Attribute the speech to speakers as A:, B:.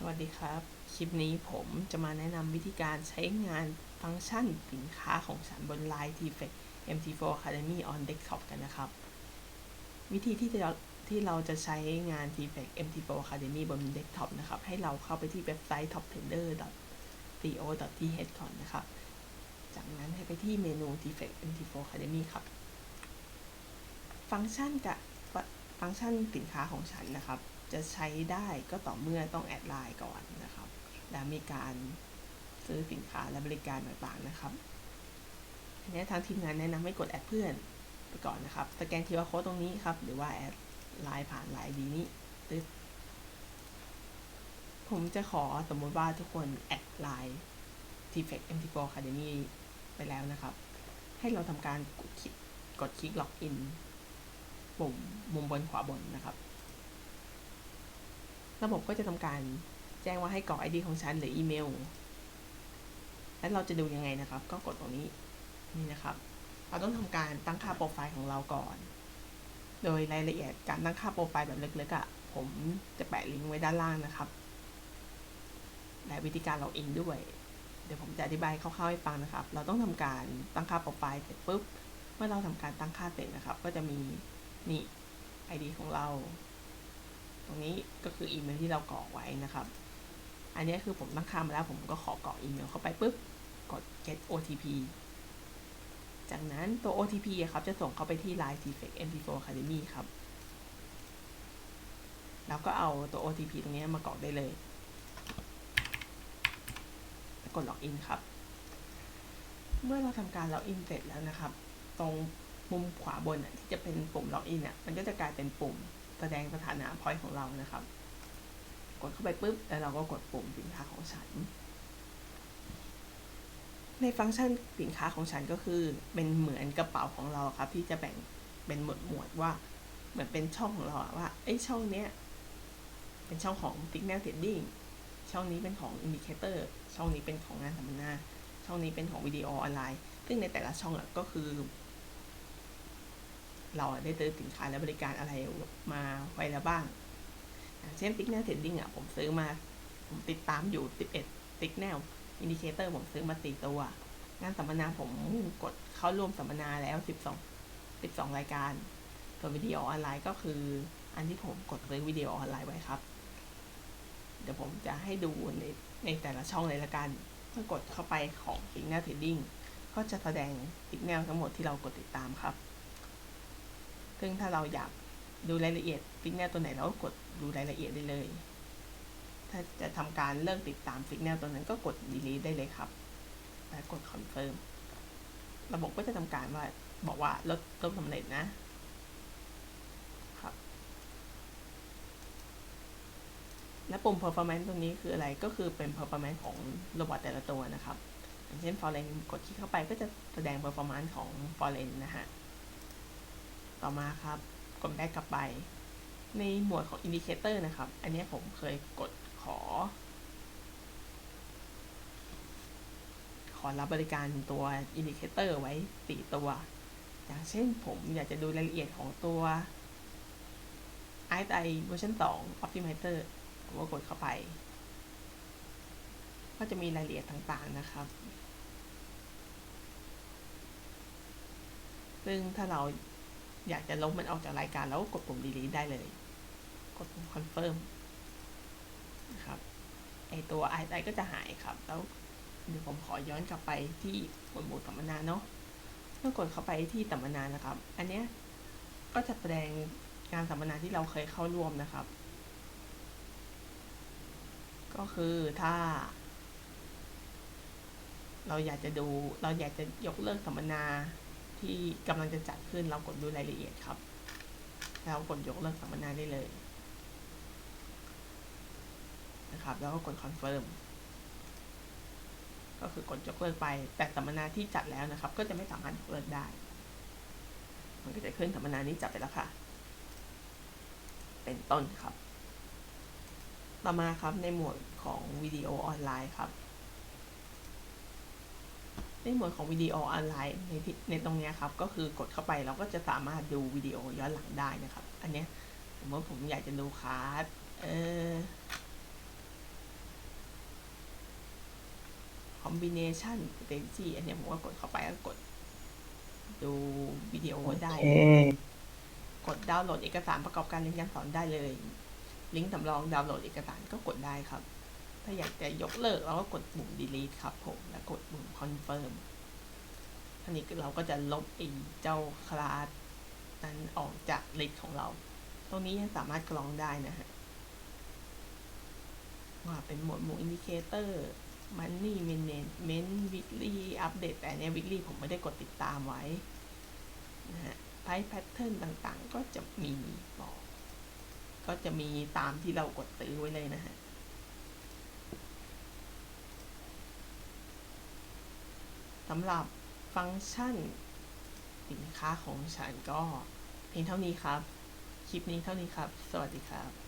A: สวัสดีครับ คลิปนี้ผมจะมาแนะนำวิธีการใช้งานฟังก์ชันสินค้าของฉันบน Line t f e c MT4 Academy on Desktop กันนะครับ วิธีที่จะที่เราจะใช้งาน t f e c MT4 Academy บน Desktop นะครับ ให้เราเข้าไปที่เว็บไซต์ toptender.co.th ก่อนนะครับ จากนั้นให้ไปที่เมนู t f e c MT4 Academy ครับ ฟังก์ชันกับฟังก์ชันสินค้าของฉันนะครับ จะใช้ได้ก็ต่อเมื่อต้องแอดไลน์ก่อนนะครับ และมีการซื้อสินค้าและบริการต่างๆนะครับอันนี้ทางทีมงานแนะนำให้กดแอดเพื่อนไปก่อนนะครับ สแกน QR code ตรงนี้ครับ หรือว่าแอดไลน์ผ่านไลน์ดีนี้ตึ๊ดผมจะขอสมมติว่าทุกคนแอดไลน์ t f e c MT4 Academy ไปแล้วนะครับ ให้เราทำการกดคลิกกดคลิกล็อกอินปุ่มมุมบนขวาบนนะครับ ระบบก็จะทำการแจ้งว่าให้กรอก ID ของฉันหรืออีเมล แล้วเราจะดูยังไงนะครับ ก็กดตรงนี้นี่นะครับ เราต้องทำการตั้งค่าโปรไฟล์ของเราก่อน โดยรายละเอียดการตั้งค่าโปรไฟล์แบบลึกๆอะ่ะ ผมจะแปะลิงก์ไว้ด้านล่างนะครับและวิธีการล็อกอินด้วย เดี๋ยวผมจะอธิบายคร่าวๆให้ฟังนะครับ เราต้องทำการตั้งค่าโปรไฟล์เสร็จปุ๊บ เมื่อเราทำการตั้งค่าเสร็จนะครับ ก็จะมีนี่ ID ของเรา ตรงนี้ก็คืออีเมลที่เรากรอกไว้นะครับ อันนี้คือผมตั้งค่ามาแล้วผมก็ขอกรอกอีเมลเข้าไปปุ๊บกด get OTP จากนั้นตัว OTP ครับจะส่งเข้าไปที่ Line t f e c MT4 Academy ครับแล้วก็เอาตัว OTP ตรงนี้มากรอกได้เลย กดล็อกอินครับ เมื่อเราทำการล็อกอินเสร็จแล้วนะครับ ตรงมุมขวาบนที่จะเป็นปุ่มล็อกอินมันก็จะกลายเป็นปุ่ม แสดงสถานะพอยต์ของเรานะครับ กดเข้าไปปุ๊บ แล้วเราก็กดปุ่มสินค้าของฉัน ในฟังก์ชันสินค้าของฉันก็คือเป็นเหมือนกระเป๋าของเราครับ ที่จะแบ่งเป็นหมวดหมวดว่า เหมือนเป็นช่องของเราว่าไอ้ช่องเนี้ยเป็นช่องของ Signal Trading ช่องนี้เป็นของ Indicator ช่องนี้เป็นของงานสัมมนา ช่องนี้เป็นของวิดีโอออนไลน์ ซึ่งในแต่ละช่องก็คือ เราได้ซื้อสินค้าและบริการอะไรมาไว้แล้วบ้าง เช่นติ๊กแนลเทรดดิ้งอะผมซื้อมา ผมติดตามอยู่ 11 ติ๊กแนลอินดิเคเตอร์ผมซื้อมาสี่ตัว งานสัมมนาผมกดเข้าร่วมสัมมนาแล้ว 12 12 รายการส่วนวิดีโอออนไลน์ก็คือ อันที่ผมกดซื้อวิดีโอออนไลน์ไว้ครับ เดี๋ยวผมจะให้ดูในในแต่ละช่องเลยละกันเมื่อกดเข้าไปของติ๊กแนลเทรดดิ้งก็จะแสดงติ๊กแนลทั้งหมดที่เรากดติดตามครับ ซึ่งถ้าเราอยากดูรายละเอียดสิกแนลตัวไหนเราก็กดดูรายละเอียดได้เลย ถ้าจะทำการเลิกติดตามสิกแนลตัวนั้นก็กด delete ได้เลยครับแล้วกด confirm ระบบก็จะทำการว่าบอกว่าลดลดสำเร็จนะ ครับ และปุ่ม performance ตรงนี้คืออะไรก็คือเป็น performance ของโรบอทแต่ละตัวนะครับ อย่างเช่น foreign กดคลิกเข้าไปก็จะแสดง performance ของ foreign นะฮะ ต่อมาครับกดได้กลับไป ในหมวดของ Indicator นะครับ อันนี้ผมเคยกดขอ ขอรับบริการตัว Indicator ไว้ 4 ตัว อย่างเช่นผมอยากจะดูรายละเอียดของตัว ISI เวอร์ชัน2 Optimizer ผมก็กดเข้าไป ก็จะมีรายละเอียดต่างๆนะครับ ซึ่งถ้าเรา อยากจะลบมันออกจากรายการแล้วกดปุ่ม delete ได้เลย กดปุ่ม confirm นะครับไอตัว i ก็จะหายครับ แล้วเดี๋ยวผมขอย้อนกลับไปที่หมวดหมู่สัมมนาเนาะเมื่อกดเข้าไปที่สัมมนานะครับ อันเนี้ยก็จะแสดงงานสัมมนาที่เราเคยเข้าร่วมนะครับ ก็คือถ้า เราอยากจะดูเราอยากจะยกเลิกสัมมนา ที่กำลังจะจัดขึ้นเรากดดูรายละเอียดครับ แล้วกดยกเลิกสัมมนาได้เลยนะครับแล้วก็กดคอนเฟิร์มก็คือกดยกเลิกไป แต่สัมมนาที่จัดแล้วนะครับ ก็จะไม่สามารถยกเลิกได้ มันก็จะขึ้นสัมมนานี้จัดไปแล้วค่ะ เป็นต้นครับ ต่อมาครับในหมวดของวิดีโอออนไลน์ครับ ในหมวดของวิดีโอออนไลน์ในในตรงนี้ครับ ก็คือกดเข้าไปเราก็จะสามารถดูวิดีโอย้อนหลังได้นะครับ อันนี้ยสมมติผมอยากจะดูคลาสเออคอมบิเนชันเ t e n c y อันนี้ผมก็กดเข้าไปก็กด ดูวิดีโอได้ กดดาวน์โหลดเอกสารประกอบการเรียนการสอนได้เลย ลิงก์สำรองดาวน์โหลดเอกสารก็กดได้ครับ ถ้าอยากจะยกเลิกเราก็กดปุ่ม delete ครับผมแล้วกดปุ่ม confirm อันนี้เราก็จะลบไอ้เจ้าคลาสนั้นออกจากลิสต์ของเรา ตรงนี้ยังสามารถกรองได้นะฮะว่าเป็นหมวดหมู่ indicator money management weekly update แต่เนี่ย weekly ผมไม่ได้กดติดตามไว้นะฮะ price pattern ต่างๆ ก็จะมีบอก ก็จะมีตามที่เรากดซื้อไว้เลยนะฮะ สำหรับฟังก์ชัน สินค้าของฉันก็เพียงเท่านี้ครับ คลิปนี้เท่านี้ครับ สวัสดีครับ